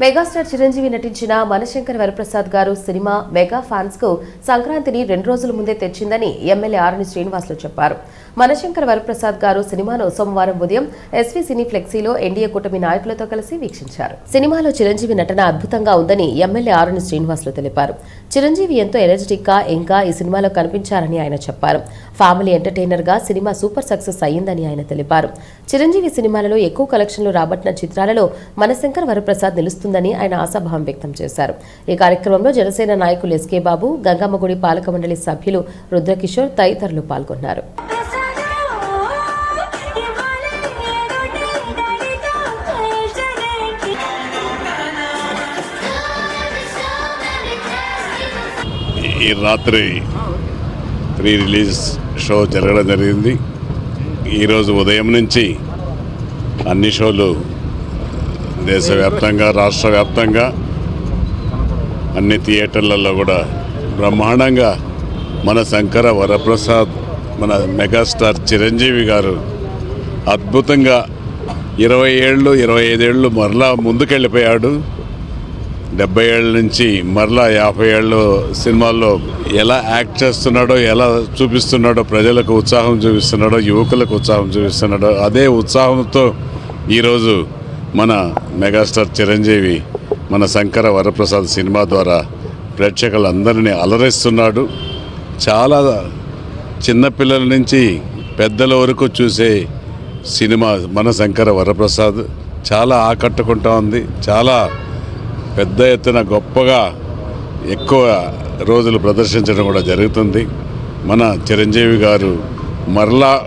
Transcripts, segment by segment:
Megastar Chiranjeevi నటించిన మనశంకర్ వరప్రసాద్ గారు cinema mega ఫ్యాన్స్కు సంక్రాంతిని రెండు రోజుల ముందే తెచ్చిందని ఎమ్మెల్యే ఆరుని శ్రీనివాసులు చెప్పారు. మనశంకర్ వరప్రసాద్ గారు సినిమాను సోమవారం ఉదయం ఎస్వీ సినీ ఫ్లెక్సీలో ఎన్డీఏ కూటమి నాయకులతో కలిసి వీక్షించారు. సినిమాలో చిరంజీవి నటన అద్భుతంగా ఉందని ఎమ్మెల్యే ఆరుని శ్రీనివాసులు తెలిపారు. చిరంజీవి ఎంతో ఎనర్జెటిక్గా ఇంకా ఈ సినిమాలో కనిపించారని ఆయన చెప్పారు. ఫ్యామిలీ ఎంటర్టైనర్గా సినిమా సూపర్ సక్సెస్ అయ్యిందని ఆయన తెలిపారు. చిరంజీవి సినిమాలలో ఎక్కువ కలెక్షన్లు రాబట్టిన చిత్రాలలో మనశంకర్ వరప్రసాద్ నిలుస్తుంది వస్తుందని ఆయన ఆశాభావం వ్యక్తం చేశారు. ఈ కార్యక్రమంలో జనసేన నాయకులు ఎస్కే బాబు గంగమ్మగుడి పాలక మండలి సభ్యులు రుద్రకిషోర్ తదితరులు పాల్గొన్నారు. ఈ రాత్రి ప్రీ రిలీజ్ షో జరగడం జరిగింది. ఈరోజు ఉదయం నుంచి అన్ని షోలు దేశవ్యాప్తంగా రాష్ట్ర వ్యాప్తంగా అన్ని థియేటర్లలో కూడా బ్రహ్మాండంగా మన శంకర వరప్రసాద్ మన మెగాస్టార్ చిరంజీవి గారు అద్భుతంగా ఇరవై ఏళ్ళు ఇరవై ఐదేళ్ళు మరలా ముందుకెళ్ళిపోయాడు. డెబ్బై ఏళ్ళ నుంచి మరలా యాభై ఏళ్ళు సినిమాల్లో ఎలా యాక్ట్ చేస్తున్నాడో ఎలా చూపిస్తున్నాడో ప్రజలకు ఉత్సాహం చూపిస్తున్నాడో యువకులకు ఉత్సాహం చూపిస్తున్నాడో అదే ఉత్సాహంతో ఈరోజు మన మెగాస్టార్ చిరంజీవి మన శంకర వరప్రసాద్ సినిమా ద్వారా ప్రేక్షకులందరినీ అలరిస్తున్నాడు. చాలా చిన్నపిల్లల నుంచి పెద్దల వరకు చూసే సినిమా మన శంకర వరప్రసాద్. చాలా ఆకట్టుకుంటా ఉంది. చాలా పెద్ద ఎత్తున గొప్పగా ఎక్కువ రోజులు ప్రదర్శించడం కూడా జరుగుతుంది. మన చిరంజీవి గారు మరలా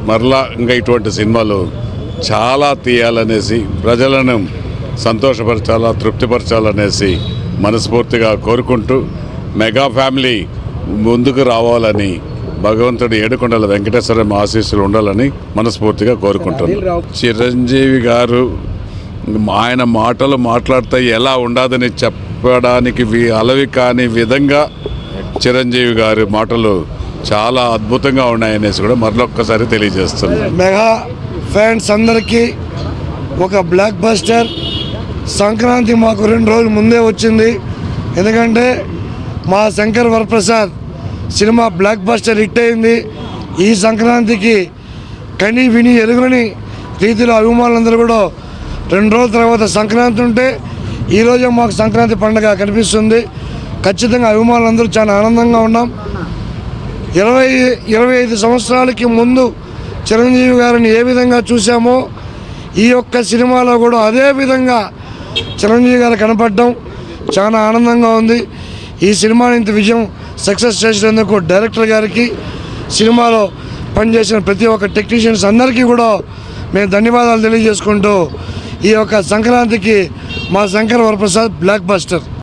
మరలా ఇంకా ఇటువంటి సినిమాలు చాలా తీయాలనేసి ప్రజలను సంతోషపరచాలా తృప్తిపరచాలనేసి మనస్ఫూర్తిగా కోరుకుంటూ మెగా ఫ్యామిలీ ముందుకు రావాలని భగవంతుడు ఏడుకొండల వెంకటేశ్వరం ఆశీస్సులు ఉండాలని మనస్ఫూర్తిగా కోరుకుంటున్నాను చిరంజీవి గారు ఆయన మాటలు మాట్లాడితే ఎలా ఉండదని చెప్పడానికి అలవి కాని విధంగా చిరంజీవి గారి మాటలు చాలా అద్భుతంగా ఉన్నాయనేసి కూడా మరొక్కసారి తెలియజేస్తున్నాను మెగా ఫ్యాన్స్ అందరికీ ఒక బ్లాక్ బస్టర్ సంక్రాంతి మాకు రెండు రోజులు ముందే వచ్చింది. ఎందుకంటే మా Shankar Varaprasad cinema blockbuster hit అయింది. ఈ సంక్రాంతికి కని విని ఎరుగుని రీతిలో అభిమానులందరూ కూడా రెండు రోజుల తర్వాత సంక్రాంతి ఉంటే ఈరోజే మాకు సంక్రాంతి పండుగ కనిపిస్తుంది. ఖచ్చితంగా అభిమానులందరూ చాలా ఆనందంగా ఉన్నాం. ఇరవై ఇరవై ఐదు సంవత్సరాలకి ముందు చిరంజీవి గారిని ఏ విధంగా చూసామో ఈ యొక్క సినిమాలో కూడా అదే విధంగా చిరంజీవి గారు కనపడడం చాలా ఆనందంగా ఉంది. ఈ సినిమాని ఇంత విజయం సక్సెస్ చేసినందుకు డైరెక్టర్ గారికి సినిమాలో పనిచేసిన ప్రతి ఒక్క టెక్నీషియన్స్ అందరికీ కూడా మేము ధన్యవాదాలు తెలియజేసుకుంటూ ఈ యొక్క సంక్రాంతికి మా శంకర్ వరప్రసాద్ బ్లాక్ బస్టర్.